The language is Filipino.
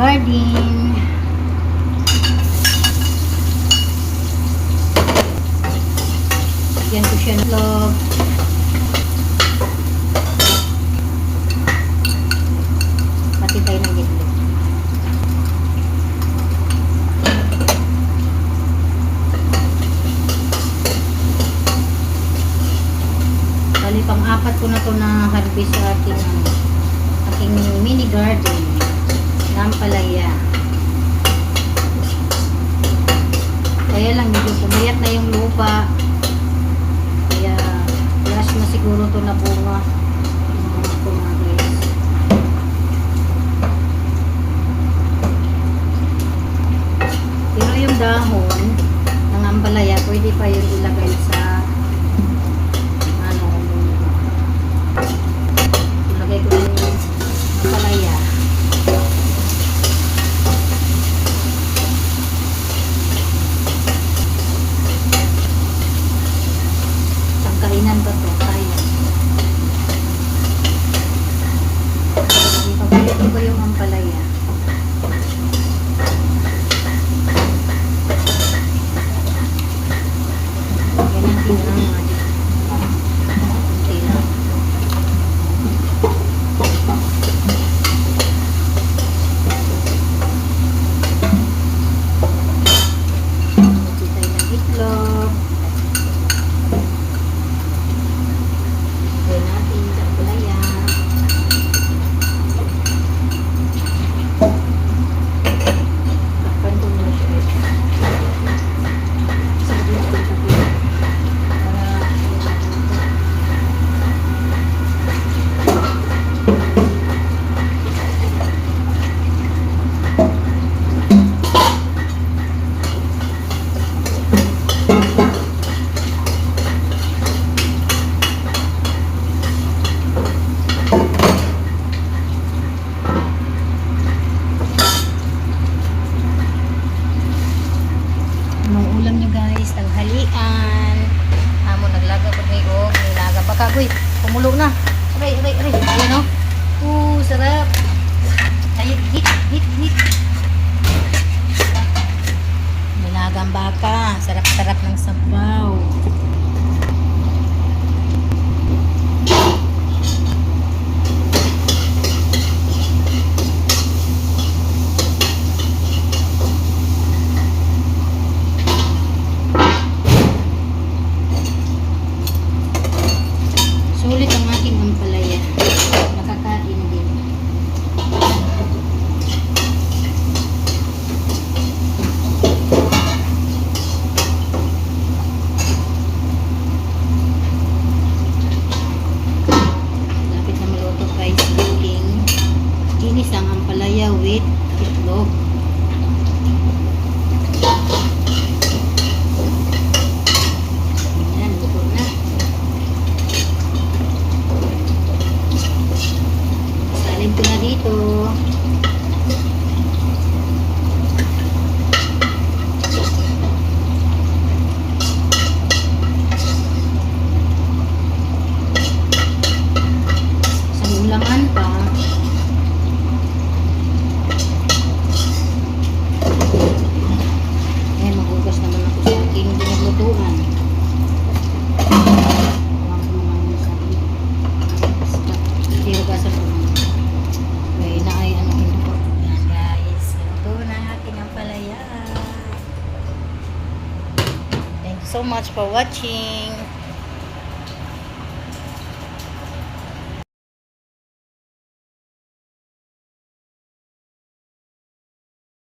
garden. Yan ko siya ng log. Pati tayo ng gitlo. Bali, pang-apat ko na to na harvest sa aking, aking mini garden. Nampalaya. Kaya lang, medyo pumayat na yung lupa. Kaya, last na siguro to na bunga. Mga guys. Pero yung dahon ng ampalaya, pwede pa yung ilagay sa ano, ilagay ko yung ampalaya. Pagkainan ba to? Kaya. Ipapalit ko yung ampalaya. Ganyan din lang mga dito. Kunti lang. Kunti tayo ng itlog. Lagyan natin sa ampalaya. Takpan ko muna siya. Saglit ko ito. Para Anong ulam nyo guys? Tanghalian. Amo naglaga ko ni og nilaga pa kagoy. Kumulo na. Aray, aray, aray. Ayan o. Oo, sarap. Ay, hit, hit, hit. Nilagang baka. Sarap-sarap ng sabaw. With itlog. Ayan, luto na. Salin ko na dito. So much for watching.